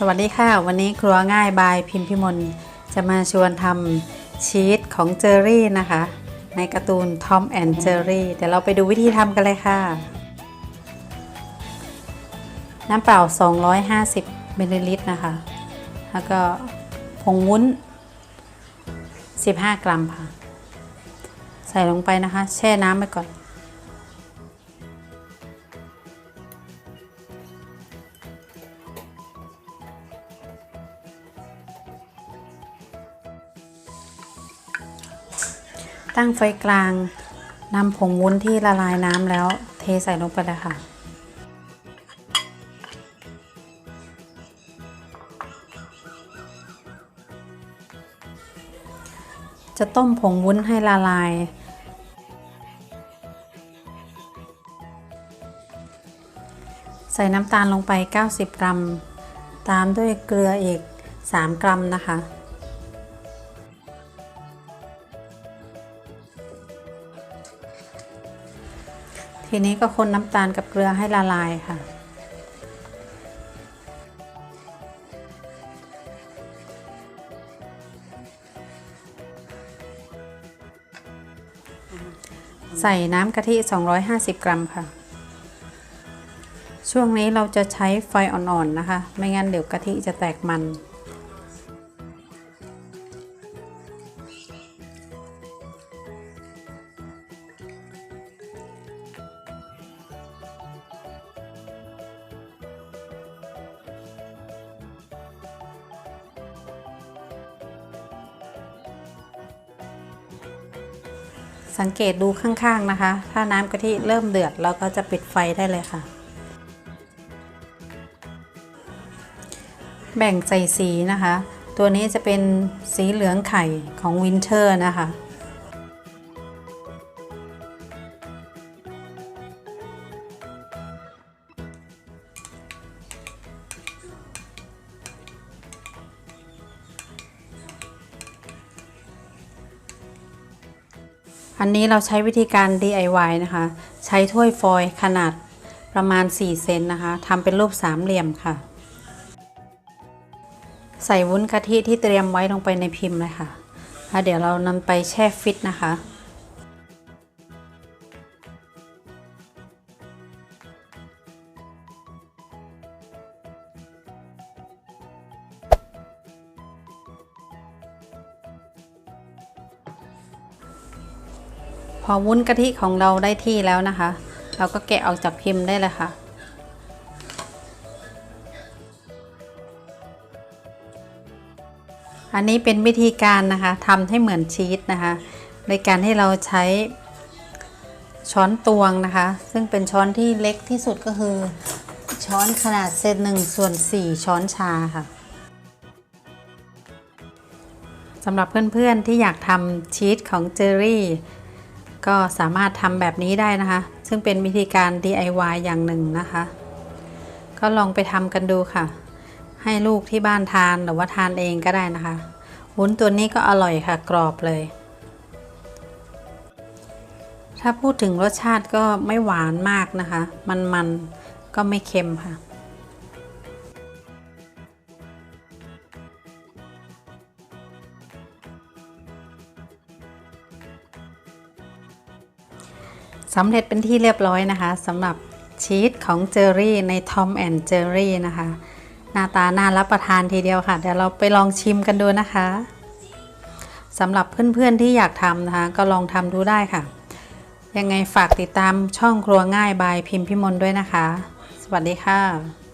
สวัสดีค่ะ วันนี้ครัวง่ายบายพิมพิมลจะมาชวนทำชีสของเจอรี่นะคะ ในการ์ตูน Tom and Jerry เดี๋ยวเราไปดูวิธีทำกันเลยค่ะ น้ำเปล่า 250มิลลิลิตรนะคะ แล้วก็ผงวุ้น 15 กรัมค่ะ ใส่ลงไปนะคะ แช่น้ำไปก่อน ตั้งไฟกลางนำผงวุ้นที่ละลายน้ำแล้วเทใส่ลงไปเลยค่ะ จะต้มผงวุ้นให้ละลาย ใส่น้ำตาลลงไป 90 กรัม ตามด้วยเกลืออีก 3 กรัมนะคะ ทีนี้ก็คนน้ำตาลกับเกลือให้ละลายค่ะ ใส่น้ำกะทิ 250 กรัมค่ะ ช่วงนี้เราจะใช้ไฟอ่อนๆนะคะ ไม่งั้นเดี๋ยวกะทิจะแตกมัน สังเกตดูข้างๆนะคะ ถ้าน้ำกะทิเริ่มเดือดเราก็จะปิดไฟได้เลยค่ะ แบ่งใส่สีนะคะ ตัวนี้จะเป็นสีเหลืองไข่ของวินเทอร์นะคะ อันนี้เราใช้วิธีการ DIY นะคะ ใช้ถ้วยฟอยล์ขนาดประมาณ 4 เซนนะคะทำเป็นรูปสามเหลี่ยมค่ะ ใส่วุ้นกะทิที่เตรียมไว้ลงไปในพิมพ์เลยค่ะแล้วเดี๋ยวเรานำไปแช่ฟิตนะคะ พอวุ้นกะทิของเราได้ที่แล้วนะคะ เราก็แกะออกจากพิมพ์ได้เลยค่ะ อันนี้เป็นวิธีการนะคะทำให้เหมือนชีสนะคะ โดยการที่เราใช้ช้อนตวงนะคะ ซึ่งเป็นช้อนที่เล็กที่สุดก็คือ ช้อนขนาดเศษหนึ่งส่วนสี่ช้อนชาค่ะสำหรับเพื่อนๆที่อยากทำชีสของเจอรี่ ก็สามารถทำแบบนี้ได้นะคะ ซึ่งเป็นวิธีการ DIY อย่างหนึ่งนะคะ ก็ลองไปทำกันดูค่ะ ให้ลูกที่บ้านทานหรือว่าทานเองก็ได้นะคะวุ้นตัวนี้ก็อร่อยค่ะ กรอบเลย ถ้าพูดถึงรสชาติก็ไม่หวานมากนะคะ มันๆก็ไม่เค็มค่ะ สำเร็จเป็นที่เรียบร้อยนะคะสำหรับชีสของเจอรี่ใน Tom and Jerry นะคะ หน้าตาน่ารับประทานทีเดียวค่ะ เดี๋ยวเราไปลองชิมกันดูนะคะสำหรับเพื่อนๆที่อยากทำนะคะ ก็ลองทำดูได้ค่ะ ยังไงฝากติดตามช่องครัวง่ายบายพิมพ์พิมลด้วยนะคะ สวัสดีค่ะ